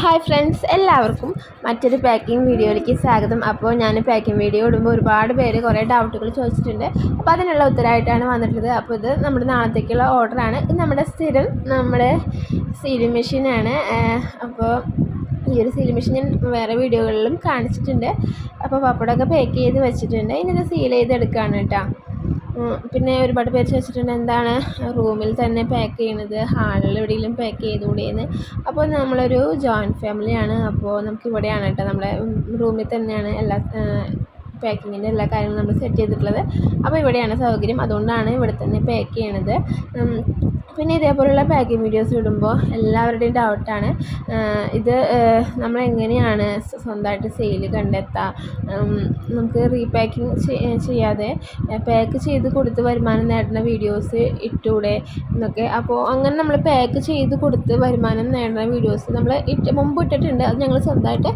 Hi friends എല്ലാവർക്കും മറ്റൊരു packing വീഡിയോയിലേക്ക് സ്വാഗതം. അപ്പോൾ ഞാൻ പാക്കിംഗ് വീഡിയോ ഇടുമ്പോൾ ഒരുപാട് പേര് കുറേ ഡൗട്ടുകൾ ചോദിച്ചിട്ടുണ്ട്. അപ്പോൾ അതിനുള്ള ഉത്തരമായിട്ടാണ് വന്നിട്ടുള്ളത്. അപ്പോൾ ഇത് നമ്മുടെ നാളത്തേക്കുള്ള ഓർഡറാണ് ഇത് നമ്മുടെ സ്ഥിരം നമ്മുടെ സീലിംഗ് മെഷീനാണ് അപ്പോൾ ഈ ഒരു സീലിംഗ് മെഷീൻ ഞാൻ വേറെ വീഡിയോകളിലും കാണിച്ചിട്ടുണ്ട്. അപ്പോൾ പപ്പടമൊക്കെ പാക്ക് ചെയ്ത് വെച്ചിട്ടുണ്ട്. ഇനി ഇത് സീൽ ചെയ്തെടുക്കുകയാണ് കേട്ടോ. പിന്നെ ഒരുപാട് പേര് ചോദിച്ചിട്ടുണ്ട് എന്താണ് റൂമിൽ തന്നെ പാക്ക് ചെയ്യണത്? ഹാളിൽ എവിടെയെങ്കിലും പാക്ക് ചെയ്തുകൂടെയെന്ന് അപ്പോൾ നമ്മളൊരു ജോയിന്റ് ഫാമിലിയാണ് അപ്പോൾ നമുക്ക് ഇവിടെയാണ് കേട്ടോ നമ്മുടെ റൂമിൽ തന്നെയാണ് എല്ലാ പാക്കിങ്ങിന്റെ എല്ലാ കാര്യങ്ങളും നമ്മൾ സെറ്റ് ചെയ്തിട്ടുള്ളത്. അപ്പോൾ ഇവിടെയാണ് സൗകര്യം. അതുകൊണ്ടാണ് ഇവിടെ തന്നെ പാക്ക് ചെയ്യണത്. പിന്നെ ഇതേപോലെയുള്ള പാക്കിംഗ് വീഡിയോസ് ഇടുമ്പോൾ എല്ലാവരുടെയും ഡൗട്ടാണ് ഇത് നമ്മൾ എങ്ങനെയാണ് സ്വന്തമായിട്ട് സെയിൽ കണ്ടെത്താം? നമുക്ക് റീപാക്കിംഗ് ചെയ്യാതെ പാക്ക് ചെയ്ത് കൊടുത്ത് വരുമാനം നേടുന്ന വീഡിയോസ് ഇട്ടൂടെ എന്നൊക്കെ. അപ്പോൾ അങ്ങനെ നമ്മൾ പാക്ക് ചെയ്ത് കൊടുത്ത് വരുമാനം നേടുന്ന വീഡിയോസ് നമ്മൾ ഇട്ട് മുമ്പ് ഇട്ടിട്ടുണ്ട്. അത് ഞങ്ങൾ സ്വന്തമായിട്ട്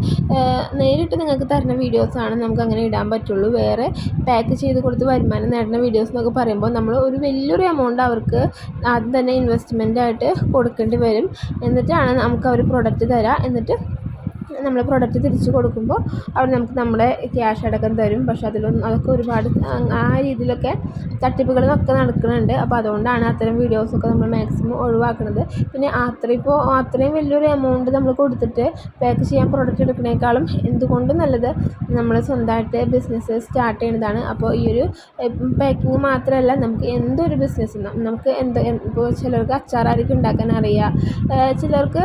നേരിട്ട് നിങ്ങൾക്ക് തരുന്ന വീഡിയോസാണ് നമുക്ക് അങ്ങനെ ഇടാൻ പറ്റുള്ളൂ. വേറെ പാക്ക് ചെയ്ത് കൊടുത്ത് വരുമാനം നേടുന്ന വീഡിയോസ് എന്നൊക്കെ പറയുമ്പോൾ നമ്മൾ ഒരു വലിയൊരു എമൗണ്ട് അവർക്ക് ആദ്യം തന്നെ ഇൻവെസ്റ്റ്മെന്റ് ആയിട്ട് കൊടുക്കേണ്ടി വരും. എന്നിട്ടാണ് നമുക്ക് അവർ പ്രൊഡക്റ്റ് തരിക എന്നിട്ട് നമ്മൾ പ്രൊഡക്റ്റ് തിരിച്ചു കൊടുക്കുമ്പോൾ അവർ നമുക്ക് നമ്മുടെ ക്യാഷ് അടക്കം തരും. പക്ഷെ അതിലൊന്നും അതൊക്കെ ഒരുപാട് ആ രീതിയിലൊക്കെ തട്ടിപ്പുകളൊക്കെ നടക്കുന്നുണ്ട്. അപ്പോൾ അതുകൊണ്ടാണ് അത്തരം വീഡിയോസൊക്കെ നമ്മൾ മാക്സിമം ഒഴിവാക്കുന്നത്. പിന്നെ അത്ര ഇപ്പോൾ അത്രയും വലിയൊരു എമൗണ്ട് നമ്മൾ കൊടുത്തിട്ട് പാക്ക് ചെയ്യാൻ പ്രൊഡക്റ്റ് എടുക്കുന്നതിനേക്കാളും എന്തുകൊണ്ടും നല്ലത് നമ്മൾ സ്വന്തമായിട്ട് ബിസിനസ് സ്റ്റാർട്ട് ചെയ്യുന്നതാണ്. അപ്പോൾ ഈ ഒരു പാക്കിങ് മാത്രമല്ല നമുക്ക് എന്തൊരു ബിസിനസ് നമുക്ക് എന്ത് ഇപ്പോൾ ചിലർക്ക് അച്ചാറായിരിക്കും ഉണ്ടാക്കാൻ അറിയാം. ചിലർക്ക്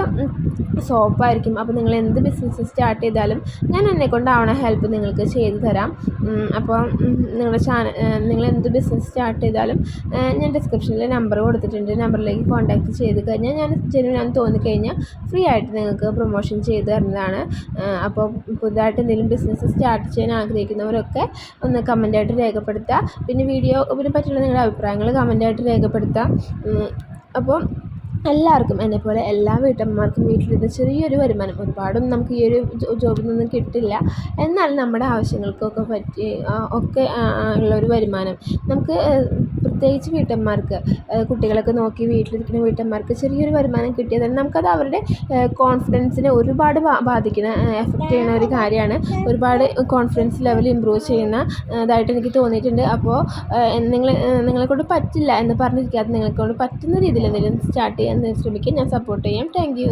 സോപ്പായിരിക്കും അപ്പോൾ നിങ്ങൾ എന്ത് ബിസിനസ് സ്റ്റാർട്ട് ചെയ്താലും ഞാൻ എന്നെ കൊണ്ടാവണ ഹെൽപ്പ് നിങ്ങൾക്ക് ചെയ്തു തരാം. അപ്പോൾ നിങ്ങളുടെ ചാനൽ നിങ്ങൾ എന്ത് ബിസിനസ് സ്റ്റാർട്ട് ചെയ്താലും ഞാൻ ഡിസ്ക്രിപ്ഷനിൽ നമ്പർ കൊടുത്തിട്ടുണ്ട്. നമ്പറിലേക്ക് കോൺടാക്റ്റ് ചെയ്ത് കഴിഞ്ഞാൽ ഞാൻ ജെന്യൂനാന്ന് തോന്നിക്കഴിഞ്ഞാൽ ഫ്രീ ആയിട്ട് നിങ്ങൾക്ക് പ്രൊമോഷൻ ചെയ്ത് തരുന്നതാണ്. അപ്പോൾ പുതുതായിട്ട് എന്തെങ്കിലും ബിസിനസ് സ്റ്റാർട്ട് ചെയ്യാൻ ആഗ്രഹിക്കുന്നവരൊക്കെ ഒന്ന് കമന്റായിട്ട് രേഖപ്പെടുത്തുക. പിന്നെ വീഡിയോ ഇതിനെ പറ്റിയുള്ള നിങ്ങളുടെ അഭിപ്രായങ്ങൾ കമന്റായിട്ട് രേഖപ്പെടുത്തുക. അപ്പോൾ എല്ലാവർക്കും എന്നെപ്പോലെ എല്ലാ വീട്ടമ്മമാർക്കും വീട്ടിലിരുന്ന് ചെറിയൊരു വരുമാനം. ഒരുപാടും നമുക്ക് ഈ ഒരു ജോബിൽ നിന്നും കിട്ടില്ല. എന്നാൽ നമ്മുടെ ആവശ്യങ്ങൾക്കൊക്കെ പറ്റി ഒക്കെ ഉള്ളൊരു വരുമാനം. നമുക്ക് പ്രത്യേകിച്ച് വീട്ടമ്മമാർക്ക് കുട്ടികളൊക്കെ നോക്കി വീട്ടിലിരിക്കുന്ന വീട്ടമ്മമാർക്ക് ചെറിയൊരു വരുമാനം കിട്ടിയാൽ തന്നെ നമുക്കത് അവരുടെ കോൺഫിഡൻസിനെ ഒരുപാട് ബാധിക്കുന്ന എഫക്റ്റ് ചെയ്യുന്ന ഒരു കാര്യമാണ്. ഒരുപാട് കോൺഫിഡൻസ് ലെവൽ ഇമ്പ്രൂവ് ചെയ്യുന്ന ഇതായിട്ട് എനിക്ക് തോന്നിയിട്ടുണ്ട്. അപ്പോൾ നിങ്ങൾ നിങ്ങളെക്കൊണ്ട് പറ്റില്ല എന്ന് പറഞ്ഞിരിക്കാതെ നിങ്ങളെക്കൊണ്ട് പറ്റുന്ന രീതിയിൽ എന്തെങ്കിലും സ്റ്റാർട്ട് ചെയ്യാൻ ശ്രമിക്കുക ഞാൻ സപ്പോർട്ട് ചെയ്യാം. താങ്ക്